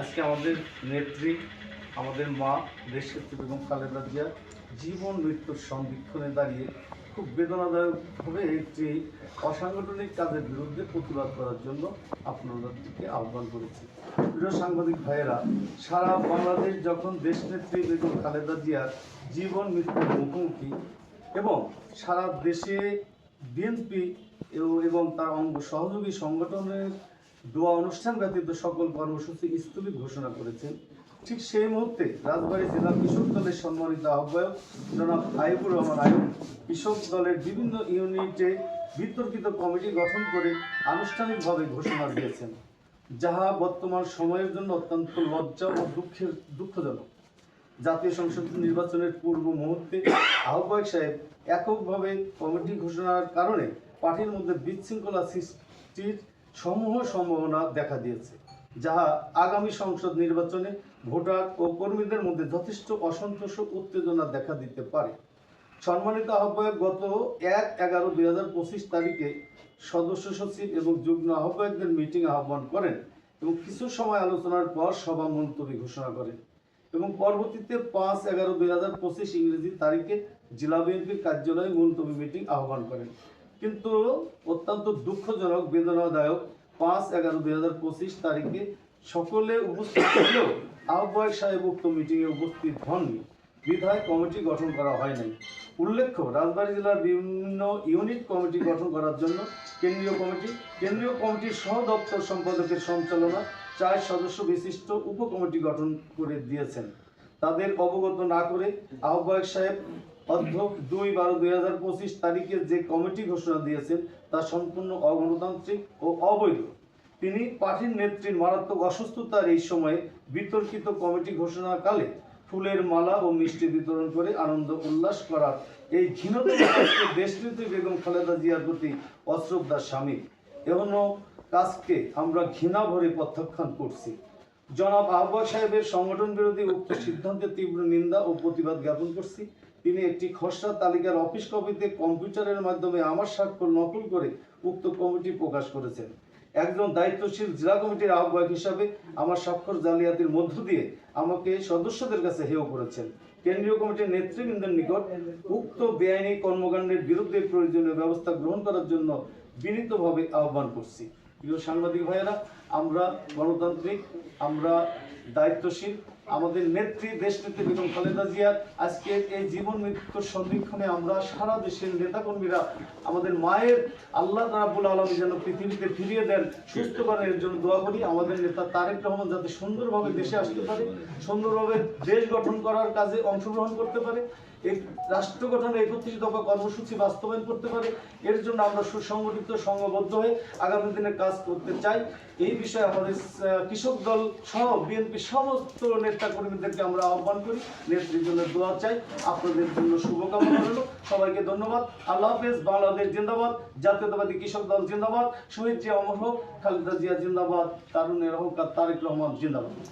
আজকে আমাদের নেত্রী, আমাদের মা দেশনেত্রী বেগম খালেদা জিয়া জীবন মৃত্যুর সন্ধিক্ষণে দাঁড়িয়ে খুব বেদনাদায়কভাবে একটি অসাংগঠনিক কাজের বিরুদ্ধে প্রতিবাদ করার জন্য আপনাদেরকে আহ্বান করেছি। প্রিয় সাংবাদিক ভাইয়েরা, সারা বাংলাদেশ যখন দেশনেত্রী বেগম খালেদা জিয়ার জীবন, মৃত্যুর মুখোমুখি এবং সারা দেশে বিএনপি এবং তার অঙ্গ সহযোগী সংগঠনের দোয়া অনুষ্ঠান ব্যতীত সকল কর্মসূচি স্থগিত ঘোষণা করেছেন। ঠিক সেই মুহূর্তে রাজবাড়ী জেলা কৃষক দলের সম্মানিত আহ্বায়ক জনাব আইবুর রহমান আয়ুব কৃষক দলের বিভিন্ন ইউনিটে বিতর্কিত কমিটি গঠন করে আনুষ্ঠানিকভাবে ঘোষণা দিয়েছেন, যাহা বর্তমান সময়ের জন্য অত্যন্ত লজ্জা ও দুঃখের, দুঃখজনক। জাতীয় সংসদ নির্বাচনের পূর্ব মুহূর্তে আহ্বায়ক সাহেব এককভাবে কমিটি ঘোষণার কারণে পার্টির মধ্যে বিশৃঙ্খলা সৃষ্টির সমূহ সম্ভাবনা দেখা দিয়েছে, যাহা আগামী সংসদ নির্বাচনে ভোটার ও কর্মীদের মধ্যে যথেষ্ট অসন্তোষ উত্তেজনা দেখা দিতে পারে। সম্মানিত আহ্বায়ক, গত এক এগারো দুই হাজার পঁচিশ তারিখে সদস্য সচিব এবং যুগ্ম আহ্বায়কদের মিটিং আহ্বান করেন এবং কিছু সময় আলোচনার পর সভা মুলতবি ঘোষণা করেন এবং পরবর্তীতে পাঁচ এগারো দুই হাজার পঁচিশ ইংরেজি তারিখে জেলা বিএনপির কার্যালয়ে মুলতবি মিটিং আহ্বান করেন। কিন্তু অত্যন্ত দুঃখজনক, বেদনাদায়ক, পাঁচ এগারো দুই হাজার পঁচিশ তারিখে সকলে উপস্থিত হলেও আহ্বায়ক সাহেব উক্ত মিটিংয়ে উপস্থিত হননি। বিধায় কমিটি গঠন করা হয় নাই। উল্লেখ্য, রাজবাড়ী জেলার বিভিন্ন ইউনিট কমিটি গঠন করার জন্য কেন্দ্রীয় কমিটি, কেন্দ্রীয় কমিটির সহ দপ্তর সম্পাদকের সঞ্চালনা চার সদস্য বিশিষ্ট উপকমিটি গঠন করে দিয়েছেন। তাদের অবগত না করে আহ্বায়ক সাহেব অধ্যক্ষ দুই বারো দুই হাজার পঁচিশ তারিখে যে কমিটি ঘোষণা দিয়েছেন, তা সম্পূর্ণ অগণতান্ত্রিক ও অবৈধ। তিনি পার্টির নেত্রীর মারাত্মক অসুস্থতার এই সময়ে বিতর্কিত কমিটি ঘোষণাকালে ফুলের মালা ও মিষ্টি বিতরণ করে আনন্দ উল্লাস করার এই ঘৃণতম দেশনেত্রী বেগম খালেদা জিয়ার প্রতি অশ্রদ্ধার স্বামী। এমন কাজকে আমরা ঘৃণা ভরে প্রত্যাখ্যান করছি। জনাব আহ্বায়ক সাহেবের সংগঠন বিরোধী উক্ত সিদ্ধান্তের তীব্র নিন্দা ও প্রতিবাদ জ্ঞাপন করছি। তিনি একটি খসড়া তালিকার অফিস কপিতে কম্পিউটারের মাধ্যমে আমার স্বাক্ষর নকল করে উক্ত কমিটি প্রকাশ করেছেন। একজন দায়িত্বশীল জেলা কমিটির আহ্বায়ক হিসাবে আমার স্বাক্ষর জালিয়াতির মধ্য দিয়ে আমাকে সদস্যদের কাছে হেয় করেছেন। কেন্দ্রীয় কমিটির নেতৃবৃন্দের নিকট উক্ত বেআইনি কর্মকাণ্ডের বিরুদ্ধে প্রয়োজনীয় ব্যবস্থা গ্রহণ করার জন্য বিনীতভাবে আহ্বান করছি। প্রিয় সাংবাদিক ভাইয়েরা আমরা গণতান্ত্রিক আমরা দায়িত্বশীল আমাদের নেত্রী, দেশনেত্রী বেগম খালেদা জিয়ার আজকে এই জীবন মৃত্যুর সন্ধিক্ষণে আমরা সারা দেশের নেতাকর্মীরা আমাদের মায়ের আল্লাহ রাব্বুল আলমী যেন পৃথিবীতে ফিরিয়ে দেন, সুস্থ করেন এর জন্য দোয়া করি। আমাদের নেতা তারেক রহমান যাতে সুন্দরভাবে দেশে আসতে পারে, সুন্দরভাবে দেশ গঠন করার কাজে অংশগ্রহণ করতে পারে, এই রাষ্ট্র গঠনে একত্রিশ দফা কর্মসূচি বাস্তবায়ন করতে পারে, এর জন্য আমরা সুসংগঠিত, সংঘবদ্ধ হয়ে আগামী দিনে কাজ করতে চাই। এই বিষয়ে আমাদের কৃষক দল সহ বিএনপি সমস্ত নেতা কর্মীদেরকে আমরা আহ্বান করি। নেত্রীর জন্য দোয়া চাই। আপনাদের জন্য শুভকামনা রইল। সবাইকে ধন্যবাদ। আল্লাহ হাফেজ। বাংলাদেশ জিন্দাবাদ। জাতীয়তাবাদী কৃষক দল জিন্দাবাদ। শহীদ জিয়া অমর হোক, খালেদা জিয়া জিন্দাবাদ তারুণের হোক আর তারেক রহমান জিন্দাবাদ।